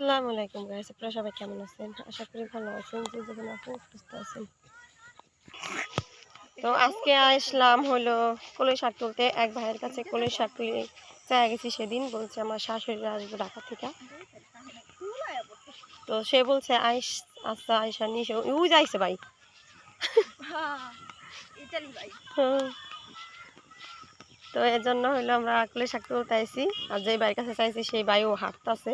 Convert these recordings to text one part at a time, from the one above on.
আসসালামু আলাইকুম গাইস আপনারা সবাই কেমন আছেন? আশা করি ভালো আছেন যে যেখানে আছেন সুস্থ আছেন। তো আজকে আসলাম হলো কলই শাক তুলতে। এক ভাইয়ের কাছে কলই শাক তুলে চাই গেছি সেদিন বলছে আমার শাশুড়িরা আসবে ঢাকা থেকে। তো সে বলছে আইস আচ্ছা আইসা নিশে উ যাইছে ভাই। ইতালি ভাই। হুম। তো এর জন্য হইল আমরা কলই শাক তুলতে আইছি আর যেই ভাইয়ের কাছে চাইছি সেই ভাইও হাঁটতেছে।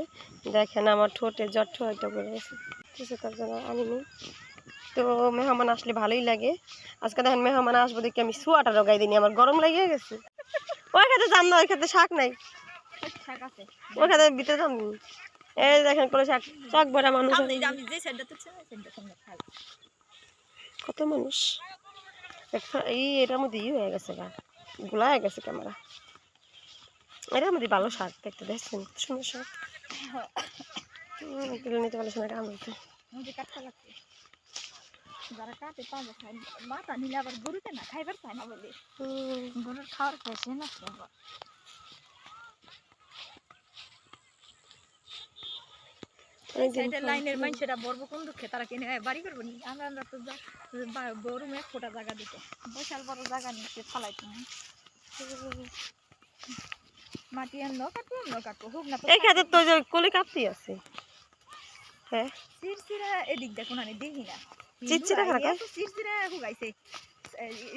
দেখেন আমার ঠোঁটে জট হয়তো করে আছে কিছু তার জন্য আনিনি। তো মেহমান আসলে ভালোই লাগে। আজকে দেখেন মেহমান আসব দেখি আমি সোয়াটার রগাই দিইনি। আমার গরম লেগে গেছে। ওই খাতে যান না ওই খাতে শাক নাই। ওই খাতে ভিতরে যান এই দেখেন কোনো শাক শাক ভরা মানুষ কত মানুষ? এই এটার মধ্যে ই হয়ে গেছে গা। গুলা হয়ে গেছে ক্যামেরা। এটা আমাদের ভালো শাক দেখতে দেখছেন? সুন্দর শাক। তুলে নিতে পারলে শোনা আনতে মুঝে লাগছে। যারা কাটে খাই মাথা নিলে আবার গরুতে না খাইবার পায় না বলে। গরুর খাওয়ার খাইছে না সাইডের লাইনের মানুষেরা বড় কোন দুঃখে তারা কিনে বাড়ি করব নি? আমরা আমরা তো যা- বা- ফোটা জায়গা দিত। বিশাল বড় জায়গা নিচ্ছে ফালাইতো না মাটি আনলো কাটবো আনলো কাটবো। হোক না এই খাতে তো কলি কাটতি আছে। হ্যাঁ? এদিক দেখি না। হুগাইছে।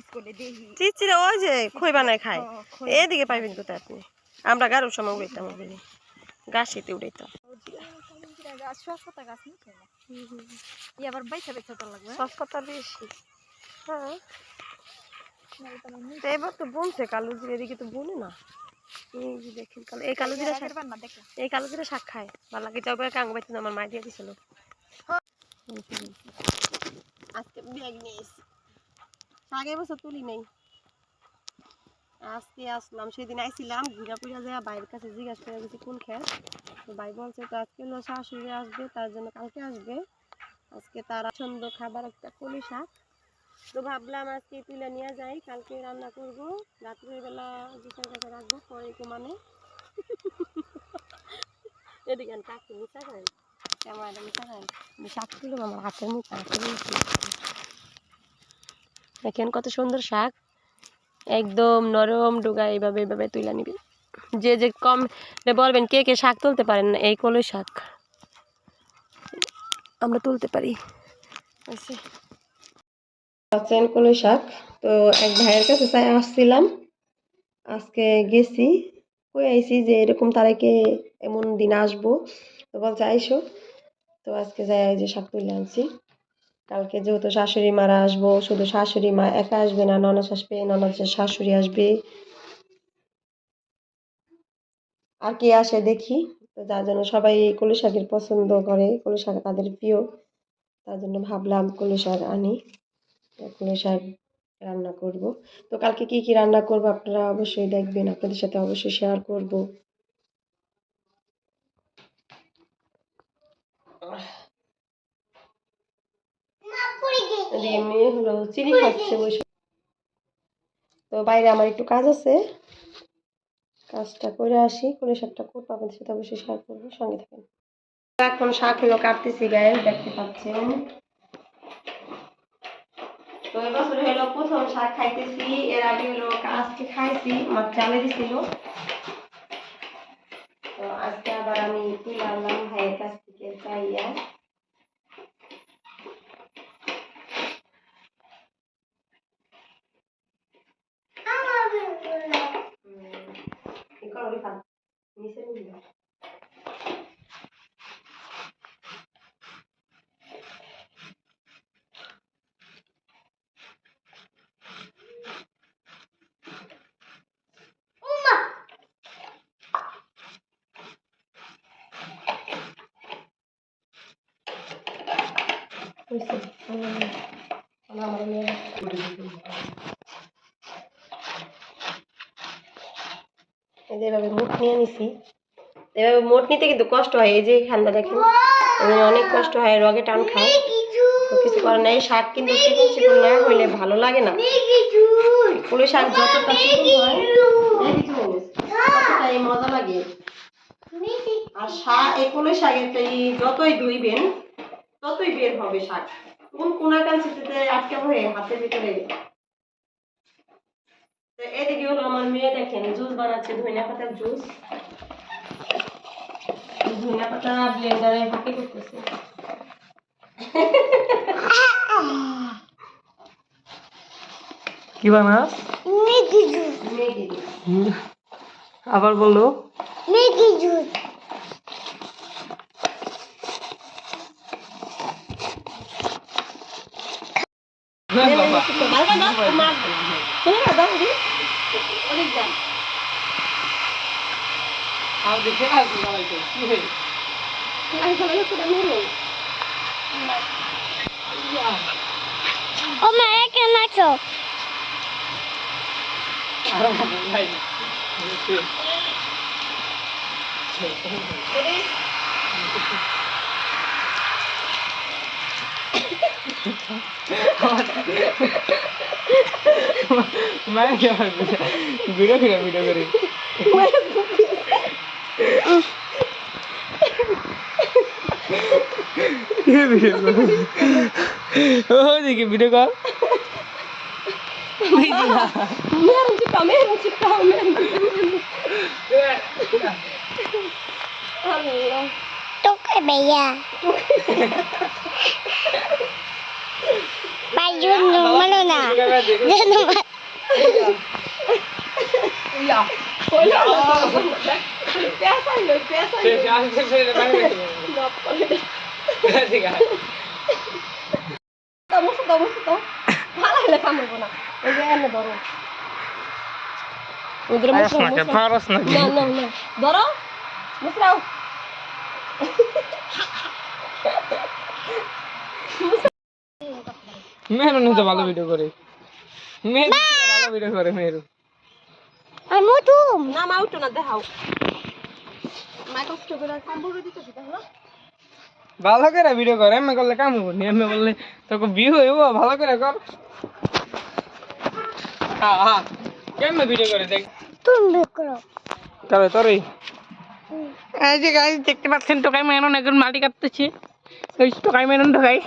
স্কুলে দেখি। চিচিরা ওই যে খই বানায় খায়। এদিকে পাইবেন কোথায় আপনি? আমরা গারুর সময় উড়াইতাম ওগুলি। গাছিতে উড়াইতাম। চিরচিরা গাছ নিচ্ছে না ই আবার বাইসা বাইসা তো লাগবে সস্তা বেশি। হ্যাঁ। তো এবার বুনছে কালো জিরে এদিকে তো বুনে না। এই যে দেখেন কালো এই কালো জিরা শাক আগের এই কালো জিরা শাক খায়। ভালো লাগে যাও কাং বাইতে আমার মা দিয়ে দিছিল। আজকে ব্যাগ নিয়ে এসেছি। আগের বছর তুলি নেই। আজকে আসলাম, সেদিন আইছিলাম, ঘুরা পুরা যায়, বাইরের কাছে জিজ্ঞাসা করে গেছি কোন খেত? তো ভাই বলছে, তো আজকে হলো শাশুড়ি আসবে, তার জন্য কালকে আসবে। আজকে তার পছন্দ খাবার একটা কলি শাক। তো ভাবলাম আজকে তুলে নিয়ে যাই, কালকে রান্না করব। রাত্রিবেলা বিছার কাছে রাখব, পরে মানে এদিকে কাকু মিশা করেন ক্যামেরাটা মিশা শাক তুললাম, আমার হাতের মুখ দেখেন কত সুন্দর শাক। একদম নরম ডুগা এইভাবে এইভাবে তুলে নিবি। যে যে কম বলবেন কে কে শাক তুলতে পারেন না, এই কলই শাক। আমরা তুলতে পারি। আচ্ছা। কলই শাক। তো এক ভাইয়ের কাছে চাই, আসছিলাম। আজকে গেছি, কই আইছি যে এরকম তারিখে এমন দিন আসব। তো বলছে, আইসো। তো আজকে যাই যে শাক তুলে আনছি। কালকে যেহেতু শাশুড়ি মারা আসব, শুধু শাশুড়ি মা একা আসবে না, ননদ আসবে, ননদের শাশুড়ি আসবে। আর কে আসে দেখি, তো যার জন্য সবাই কলই শাকের পছন্দ করে কলই শাক তাদের প্রিয়। তার জন্য ভাবলাম কলই শাক আনি কলই শাক রান্না করব। তো কালকে কি কি রান্না করব আপনারা অবশ্যই দেখবেন, আপনাদের সাথে অবশ্যই শেয়ার করব। মেয়ে হলো চিনি খাচ্ছে বসে। তো বাইরে আমার একটু কাজ আছে। কাজটা করে আসি করে শাকটা করব আপনাদের সাথে অবশ্যই শেয়ার করব সঙ্গে থাকেন। এখন শাক হলো কাটতেছি গায়ে দেখতে পাচ্ছেন। তো এবছর হলো প্রথম শাক খাইতেছি এর আগে হলো আজকে খাইছি আমার চালে দিছিল। তো আজকে আবার আমি তুলে আনলাম ভাইয়ের কাছ থেকে চাইয়া হুম, করো রিফাত। নিচে নিয়ে যাও। হয়েছে? আমার মেয়ে- এভাবে মুঠ নিয়ে নিছি। এভাবে মোট নিতে কিন্তু কষ্ট হয় এই যে এখানটা দেখেন। এখানে অনেক কষ্ট হয় রগে টান খায়। তো কিছু করার নেই শাক কিন্তু চিকন চিকন না হইলে ভালো লাগে না। পুলি শাক যতটা চিকন হয় হয়ে। ততটাই মজা লাগে। আর শাক এই কোনো শাকের যতই ধুইবেন ততই বের হবে শাক কোন কোনা কাঞ্চিতে আটকে হয়ে হাতের ভিতরে? তো এদিকে হলো আমার মেয়ে দেখেন জুস বানাচ্ছে ধনিয়া পাতার জুস। ধনিয়া পাতা ব্লেন্ডারে ফাঁকি করতেছে। কি বানাস ম্যাগি জুস। আবার বলল ম্যাগি জুস। ভালো না তোমার তুমি না দাও দি অনেক দাম আমি সবাই করে মেরে ও মা কেন আছো ভিডিও করে ভিডিও করে ভিডিও করে ও দেখি ভিডিও কর Meron kita, meron kita, meron kita. Allah. তো কে বেয়া Bayun Jun malo na. Jun malo. Ya. Hola. Empieza y lo empieza. Sí, ya se se le va a ir. No, porque. Diga. Tamo, tamo, tamo. Hala, le cambió una. Ella me doró. اضرب مسرح مسرح ارفع راسنا لا لا لا ضرب مسرح مسرح Mehrun তো ভালো video করে। মেহরুন ভালো video করে dehaw. May কষ্ট করে কামড়ে দিতেছি তাহলে ভালো করে ভিডিও করে আমি করলে কাম করনি আমি বললে তোকে বিয়ে হইব ভালো করে কর। হ্যাঁ হ্যাঁ কেমন ভিডিও করে দেখ। bikro. তবে তোরই। এই যে গাইজ দেখতে পাচ্ছেন টোকাই মেনন একজন মাটি কাটতেছে। ওই টোকাই মেনন টোকাই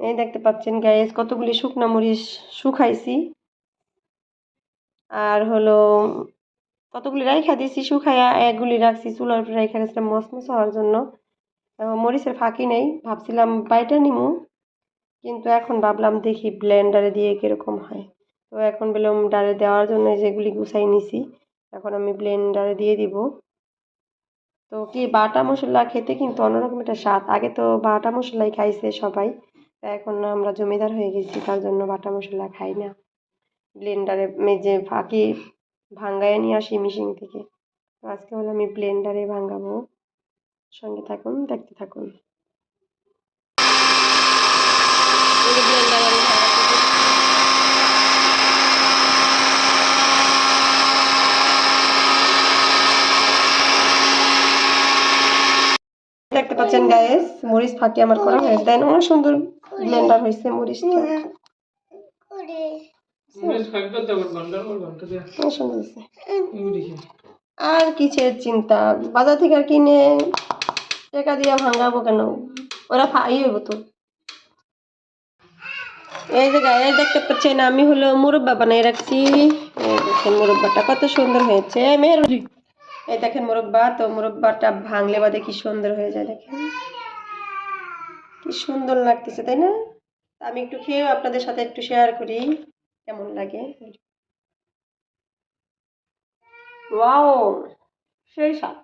এই দেখতে পাচ্ছেন গাইস কতগুলি শুকনো মরিচ শুকাইছি। আর হলো কতগুলি রাইখা দিয়েছি শুকাইয়া একগুলি রাখছি, চুলার উপরে রাইখা গেছিলাম মসমস হওয়ার জন্য। মরিচের ফাঁকি নেই, ভাবছিলাম বাইটা নিমু। কিন্তু এখন ভাবলাম দেখি ব্লেন্ডারে দিয়ে কীরকম হয়। তো এখন ব্লেন্ডারে দেওয়ার জন্য যেগুলি গুছাই নিছি, এখন আমি ব্লেন্ডারে দিয়ে দিব। তো কি বাটা মশলা খেতে কিন্তু অন্যরকম একটা স্বাদ। আগে তো বাটা মশলাই খাইছে সবাই, তা এখন আমরা জমিদার হয়ে গেছি, তার জন্য বাটা মশলা খাই না। ব্লেন্ডারে মেজে ফাঁকি ভাঙ্গায় নিয়ে আসি মিশিং থেকে। আজকে হলো আমি ব্লেন্ডারে ভাঙ্গাবো। সঙ্গে থাকুন, দেখতে থাকুন এই যে blender আমি ভাঙাচ্ছি। দেখতে পাচ্ছেন গায়েস মরিচ ফাঁকি আমার করা হয়েছে। দেন অনেক সুন্দর ব্লেন্ডার হয়েছে মরিচটা। আর কিসের চিন্তা? বাজার থেকে আর কিনে টাকা দিয়ে ভাঙাবো কেন? ওরা ফাই হইব তো। এই যে গায়ে দেখতে পাচ্ছেন আমি হলো মুরব্বা বানাই রাখছি। দেখেন মুরব্বাটা কত সুন্দর হয়েছে। মেয়ের এই দেখেন মুরব্বা, তো মুরব্বাটা ভাঙলে বাদে কি সুন্দর হয়ে যায় দেখেন। কি সুন্দর লাগতেছে, তাই না? আমি একটু খেয়েও আপনাদের সাথে একটু শেয়ার করি, কেমন লাগে। ওয়াও, সেই স্বাদ।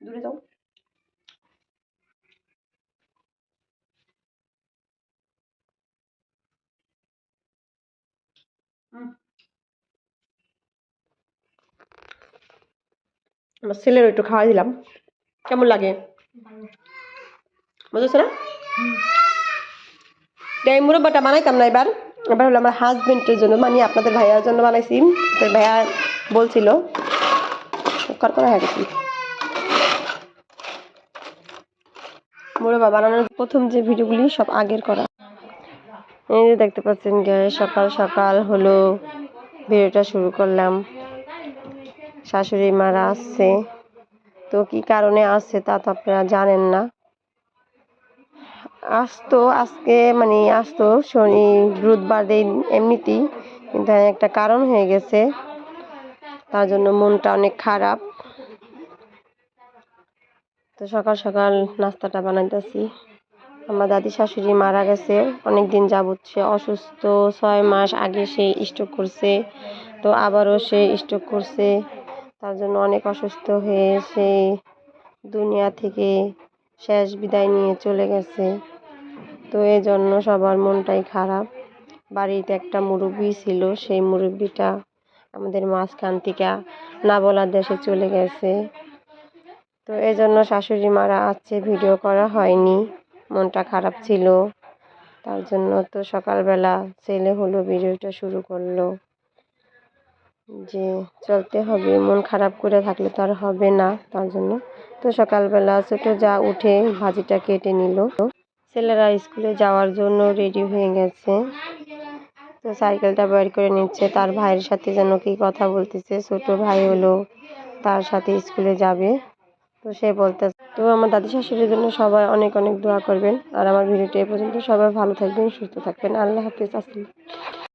দূরে যাও। হুম। আমার ছেলের একটু খাওয়াই দিলাম। কেমন লাগে? বুঝেছ না এই মুরব্বাটা বানাইতাম না এবার। এবার হলো আমার হাজবেন্ডের জন্য মানে আপনাদের ভাইয়ার জন্য বানাইছি। ভাইয়া বলছিল, কর করা হয়ে গেছি। মুরব্বা বানানোর প্রথম যে ভিডিওগুলি, সব আগের করা। এই যে দেখতে পাচ্ছেন গ্যাস সকাল সকাল হলো, ভিডিওটা শুরু করলাম। শাশুড়ি মারা আসছে তো কি কারণে আসছে তা তো আপনারা জানেন না। আসতো, আজকে মানে আসতো শনি, বুধবার দিন এমনিতেই, কিন্তু একটা কারণ হয়ে গেছে। তার জন্য মনটা অনেক খারাপ। তো সকাল সকাল নাস্তাটা বানাইতেছি। আমার দাদি শাশুড়ি মারা গেছে। অনেক দিন যাবৎ সে অসুস্থ। ছয় মাস আগে সে স্ট্রোক করছে। তো আবারও সে স্ট্রোক করছে। তার জন্য অনেক অসুস্থ হয়ে সে দুনিয়া থেকে শেষ বিদায় নিয়ে চলে গেছে। তো এই জন্য সবার মনটাই খারাপ। বাড়িতে একটা মুরব্বি ছিল, সেই মুরব্বিটা আমাদের মাঝখান থেকে না বলার দেশে চলে গেছে। তো এই জন্য শাশুড়ি মারা আছে, ভিডিও করা হয়নি, মনটা খারাপ ছিল। তার জন্য তো সকালবেলা ছেলে হলো, ভিডিওটা শুরু করল। যে চলতে হবে, মন খারাপ করে থাকলে তো আর হবে না তার জন্য। তো সকালবেলা ছোটো যা উঠে ভাজিটা কেটে নিল। ছেলেরা স্কুলে যাওয়ার জন্য রেডি হয়ে গেছে। তো সাইকেলটা বের করে নিচ্ছে। তার ভাইয়ের সাথে যেন কি কথা বলতেছে, ছোট ভাই হলো, তার সাথে স্কুলে যাবে। তো সে বলতে তো আমার দাদি শাশুড়ির জন্য সবাই অনেক অনেক দোয়া করবেন। আর আমার ভিডিওটি এ পর্যন্ত সবাই ভালো থাকবেন, সুস্থ থাকবেন। আল্লাহ হাফিজ, আসসালাম